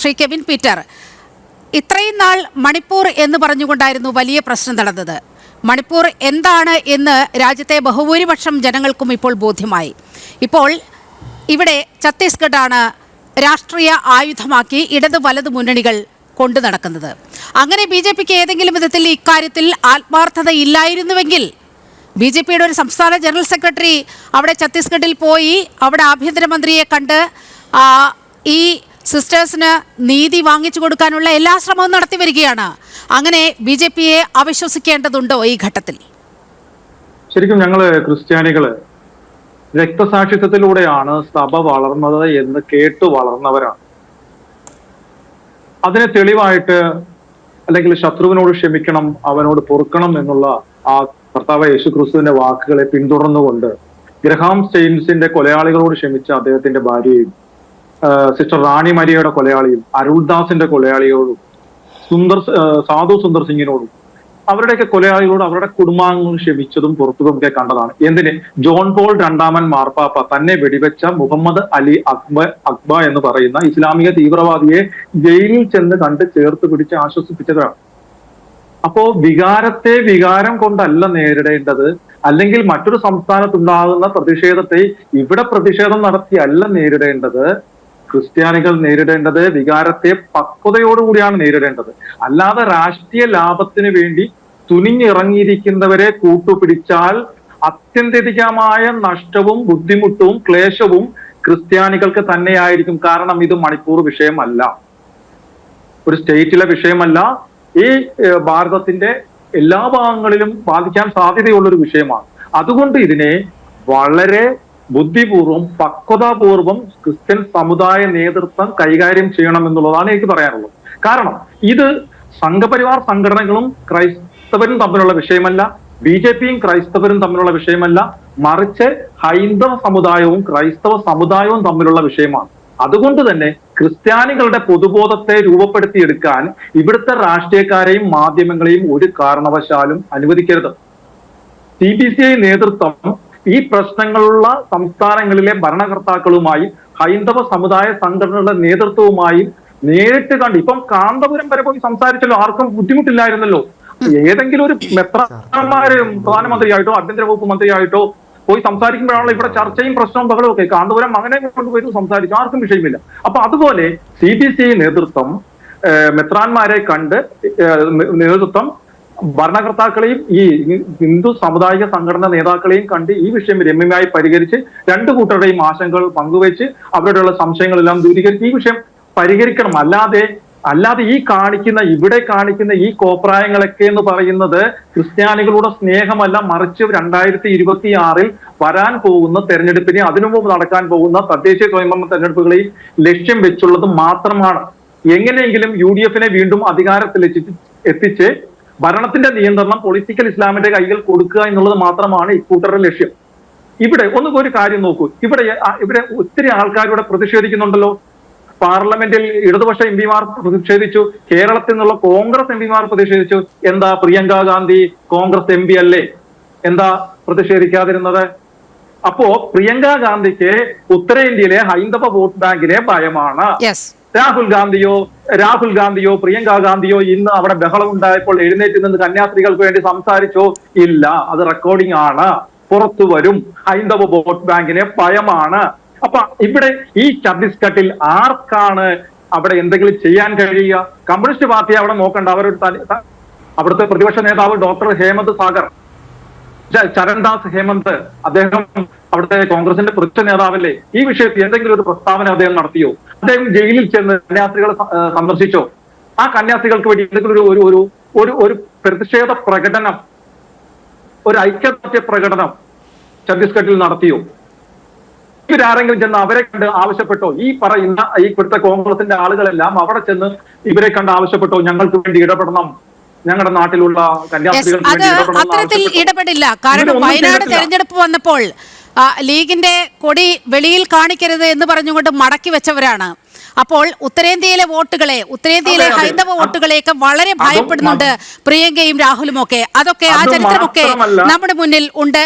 Shri Kevin Peter ഇത്രയും നാൾ മണിപ്പൂർ എന്ന് പറഞ്ഞുകൊണ്ടായിരുന്നു വലിയ പ്രശ്നം നടന്നത്. മണിപ്പൂർ എന്താണ് എന്ന് രാജ്യത്തെ ബഹുഭൂരിപക്ഷം ജനങ്ങൾക്കും ഇപ്പോൾ ബോധ്യമായി. ഇപ്പോൾ ഇവിടെ ഛത്തീസ്ഗഡാണ് രാഷ്ട്രീയ ആയുധമാക്കി ഇടത് വലത് മുന്നണികൾ കൊണ്ടു നടക്കുന്നത്. അങ്ങനെ ബി ജെ പിക്ക് ഏതെങ്കിലും വിധത്തിൽ ഇക്കാര്യത്തിൽ ആത്മാർത്ഥത ഇല്ലായിരുന്നുവെങ്കിൽ ബി ജെ പിയുടെ ഒരു സംസ്ഥാന ജനറൽ സെക്രട്ടറി അവിടെ ഛത്തീസ്ഗഡിൽ പോയി അവിടെ ആഭ്യന്തരമന്ത്രിയെ കണ്ട് ഈ സിസ്റ്റേഴ്സിന് നീതി വാങ്ങിച്ചു കൊടുക്കാനുള്ള എല്ലാ ശ്രമവും നടത്തി വരികയാണ്. അങ്ങനെ ബി ജെ പിയെ അവിശ്വസിക്കേണ്ടതുണ്ടോ ഈ ഘട്ടത്തിൽ? ശരിക്കും ഞങ്ങൾ ക്രിസ്ത്യാനികൾ രക്തസാക്ഷിത്വത്തിലൂടെയാണ് സഭ വളർന്നത് എന്ന് കേട്ടു വളർന്നവരാണ്. അതിന് തെളിവായിട്ട് അല്ലെങ്കിൽ ശത്രുവിനോട് ക്ഷമിക്കണം അവനോട് പൊറുക്കണം എന്നുള്ള ആ കർത്താവ് യേശു ക്രിസ്തുവിന്റെ വാക്കുകളെ പിന്തുടർന്നുകൊണ്ട് ഗ്രഹാം സ്റ്റെയിൻസിന്റെ കൊലയാളികളോട് ക്ഷമിച്ച അദ്ദേഹത്തിന്റെ ഭാര്യയും സിസ്റ്റർ റാണി മരിയയുടെ കൊലയാളിയും അരുൾദാസിന്റെ കൊലയാളിയോടും സുന്ദർ സാധു സുന്ദർ സിംഗിനോടും അവരുടെയൊക്കെ കൊലയാളികളോട് അവരുടെ കുടുംബാംഗങ്ങൾ ക്ഷമിച്ചതും പുറത്തതും ഒക്കെ കണ്ടതാണ്. എന്തിന്? ജോൺ പോൾ രണ്ടാമൻ മാർപ്പാപ്പ തന്നെ വെടിവെച്ച മുഹമ്മദ് അലി അക്ബ അക്ബ എന്ന് പറയുന്ന ഇസ്ലാമിക തീവ്രവാദിയെ ജയിലിൽ ചെന്ന് കണ്ട് ചേർത്ത് പിടിച്ച് ആശ്വസിപ്പിച്ചതാണ് അപ്പോ വികാരത്തെ വികാരം കൊണ്ടല്ല നേരിടേണ്ടത് അല്ലെങ്കിൽ മറ്റൊരു സംസ്ഥാനത്തുണ്ടാകുന്ന പ്രതിഷേധത്തെ ഇവിടെ പ്രതിഷേധം നടത്തിയല്ല നേരിടേണ്ടത് ക്രിസ്ത്യാനികൾ നേരിടേണ്ടത് വികാരത്തെ പക്വതയോടുകൂടിയാണ് നേരിടേണ്ടത്. അല്ലാതെ രാഷ്ട്രീയ ലാഭത്തിന് വേണ്ടി തുനിഞ്ഞിറങ്ങിയിരിക്കുന്നവരെ കൂട്ടുപിടിച്ചാൽ അത്യന്തികമായ നഷ്ടവും ബുദ്ധിമുട്ടും ക്ലേശവും ക്രിസ്ത്യാനികൾക്ക് തന്നെയായിരിക്കും. കാരണം ഇത് മണിപ്പൂർ വിഷയമല്ല. ഒരു സ്റ്റേറ്റിലെ വിഷയമല്ല. ഈ ഭാരതത്തിന്റെ എല്ലാ ഭാഗങ്ങളിലും ബാധിക്കാൻ സാധ്യതയുള്ള ഒരു വിഷയമാണ്. അതുകൊണ്ട് ഇതിനെ വളരെ ബുദ്ധിപൂർവം പക്വതാപൂർവം ക്രിസ്ത്യൻ സമുദായ നേതൃത്വം കൈകാര്യം ചെയ്യണം എന്നുള്ളതാണ് എനിക്ക് പറയാനുള്ളത്. കാരണം ഇത് സംഘപരിവാർ സംഘടനകളും ക്രൈസ്തവരും തമ്മിലുള്ള വിഷയമല്ല ബി ജെ പിയും ക്രൈസ്തവരും തമ്മിലുള്ള വിഷയമല്ല മറിച്ച് ഹൈന്ദവ സമുദായവും ക്രൈസ്തവ സമുദായവും തമ്മിലുള്ള വിഷയമാണ്. അതുകൊണ്ട് തന്നെ ക്രിസ്ത്യാനികളുടെ പൊതുബോധത്തെ രൂപപ്പെടുത്തിയെടുക്കാൻ ഇവിടുത്തെ രാഷ്ട്രീയക്കാരെയും മാധ്യമങ്ങളെയും ഒരു കാരണവശാലും അനുവദിക്കരുത്. സി ബി സി ഐ നേതൃത്വം ഈ പ്രശ്നങ്ങളുള്ള സംസ്ഥാനങ്ങളിലെ ഭരണകർത്താക്കളുമായും ഹൈന്ദവ സമുദായ സംഘടനകളുടെ നേതൃത്വവുമായും നേരിട്ട് കണ്ട് ഇപ്പം കാന്തപുരം വരെ പോയി സംസാരിച്ചല്ലോ ആർക്കും ബുദ്ധിമുട്ടില്ലായിരുന്നല്ലോ. ഏതെങ്കിലും ഒരു മെത്രന്മാര് പ്രധാനമന്ത്രിയായിട്ടോ ആഭ്യന്തര വകുപ്പ് മന്ത്രിയായിട്ടോ പോയി സംസാരിക്കുമ്പോഴാണല്ലോ ഇവിടെ ചർച്ചയും പ്രശ്നവും ബഹളവും ഒക്കെ. കാന്തപുരം അങ്ങനെ കൊണ്ടുപോയി സംസാരിച്ചു ആർക്കും വിഷയമില്ല. അപ്പൊ അതുപോലെ സി ബി സി നേതൃത്വം മെത്രാന്മാരെ കണ്ട് നേതൃത്വം ഭരണകർത്താക്കളെയും ഈ ഹിന്ദു സാമുദായിക സംഘടന നേതാക്കളെയും കണ്ട് ഈ വിഷയം രമ്യമായി പരിഹരിച്ച് രണ്ടു കൂട്ടരുടെയും ആശങ്കകൾ പങ്കുവെച്ച് അവരുടെയുള്ള സംശയങ്ങളെല്ലാം ദൂരീകരിച്ച് ഈ വിഷയം പരിഹരിക്കണം. അല്ലാതെ അല്ലാതെ ഈ കാണിക്കുന്ന ഇവിടെ കാണിക്കുന്ന ഈ കോപ്രായങ്ങളൊക്കെ എന്ന് പറയുന്നത് ക്രിസ്ത്യാനികളുടെ സ്നേഹമല്ല മറിച്ച് രണ്ടായിരത്തി ഇരുപത്തി ആറിൽ വരാൻ പോകുന്ന തെരഞ്ഞെടുപ്പിനെ അതിനു മുമ്പ് നടക്കാൻ പോകുന്ന തദ്ദേശീയ സ്വയംഭരണ തെരഞ്ഞെടുപ്പുകളെയും ലക്ഷ്യം വെച്ചുള്ളത് മാത്രമാണ്. എങ്ങനെയെങ്കിലും യു ഡി എഫിനെ വീണ്ടും അധികാരത്തിൽ എത്തിച്ച് ഭരണത്തിന്റെ നിയന്ത്രണം പൊളിറ്റിക്കൽ ഇസ്ലാമിന്റെ കൈകൾ കൊടുക്കുക എന്നുള്ളത് മാത്രമാണ് ഇക്കൂട്ടരുടെ ലക്ഷ്യം. ഇവിടെ ഒന്ന് ഒരു കാര്യം നോക്കൂ. ഇവിടെ ഇവിടെ ഒത്തിരി ആൾക്കാരിവിടെ പ്രതിഷേധിക്കുന്നുണ്ടല്ലോ. പാർലമെന്റിൽ ഇടതുപക്ഷ എം പിമാർ പ്രതിഷേധിച്ചു. കേരളത്തിൽ നിന്നുള്ള കോൺഗ്രസ് എം പിമാർ പ്രതിഷേധിച്ചു. എന്താ Priyanka Gandhi Congress M P അല്ലേ? എന്താ പ്രതിഷേധിക്കാതിരുന്നത്? അപ്പോ പ്രിയങ്ക ഗാന്ധിക്ക് ഉത്തരേന്ത്യയിലെ ഹൈന്ദവ വോട്ട് ബാങ്കിലെ ഭയമാണ്. രാഹുൽ ഗാന്ധിയോ രാഹുൽ ഗാന്ധിയോ പ്രിയങ്ക ഗാന്ധിയോ ഇന്ന് അവിടെ ബഹളം ഉണ്ടായപ്പോൾ എഴുന്നേറ്റ് നിന്ന് കന്യാസ്ത്രീകൾക്ക് വേണ്ടി സംസാരിച്ചോ? ഇല്ല. അത് റെക്കോർഡിംഗ് ആണ്. പുറത്തു വരും. ഹൈന്ദവ വോട്ട് ബാങ്കിനെ ഭയമാണ്. അപ്പൊ ഇവിടെ ഈ ഛത്തീസ്ഗഡിൽ ആർക്കാണ് അവിടെ എന്തെങ്കിലും ചെയ്യാൻ കഴിയുക? കമ്മ്യൂണിസ്റ്റ് പാർട്ടി അവിടെ നോക്കണ്ട. അവരൊരു അവിടുത്തെ പ്രതിപക്ഷ നേതാവ് ഡോക്ടർ ഹേമന്ത് സാഗർ. ചരൺദാസ് ഹേമന്ത് അദ്ദേഹം അവിടുത്തെ കോൺഗ്രസിന്റെ പ്രതിപക്ഷ നേതാവല്ലേ? ഈ വിഷയത്തിൽ എന്തെങ്കിലും ഒരു പ്രസ്താവന അദ്ദേഹം നടത്തിയോ? അദ്ദേഹം ജയിലിൽ ചെന്ന് കന്യാസ്ത്രീകളെ സന്ദർശിച്ചോ? ആ കന്യാസ്ത്രീകൾക്ക് വേണ്ടി എന്തെങ്കിലും ഒരു ഒരു ഒരു ഒരു പ്രതിഷേധ പ്രകടനം ഒരു ഐക്യദാർഢ്യ പ്രകടനം ഛത്തീസ്ഗഡിൽ നടത്തിയോ? ഇവരാരെങ്കിലും ചെന്ന് അവരെ കണ്ട് ആവശ്യപ്പെട്ടോ? ഈ പറയുന്ന ഈ ഇവിടുത്തെ കോൺഗ്രസിന്റെ ആളുകളെല്ലാം അവിടെ ചെന്ന് ഇവരെ കണ്ട് ആവശ്യപ്പെട്ടോ? ഞങ്ങൾക്ക് വേണ്ടി ഇടപെടണം. ഞങ്ങളുടെ നാട്ടിലുള്ള യെസ് കന്യാസ്ത്രീകൾക്ക് വേണ്ടി ഇടപെടണം എന്ന് അത്തരത്തിൽ? ഇടപെടില്ല. കാരണം വയനാട്. തെരഞ്ഞെടുപ്പ് വന്നപ്പോൾ ലീഗിന്റെ കൊടി വെളിയിൽ കാണിക്കരുത് എന്ന് പറഞ്ഞുകൊണ്ട് മടക്കി വെച്ചവരാണ്. അപ്പോൾ ഉത്തരേന്ത്യയിലെ വോട്ടുകളെ ഉത്തരേന്ത്യയിലെ. ഹൈന്ദവ വോട്ടുകളെയൊക്കെ വളരെ ഭയപ്പെടുന്നുണ്ട് പ്രിയങ്കയും രാഹുലും ഒക്കെ അതൊക്കെ ആ ചരിത്രമൊക്കെ നമ്മുടെ മുന്നിൽ ഉണ്ട്.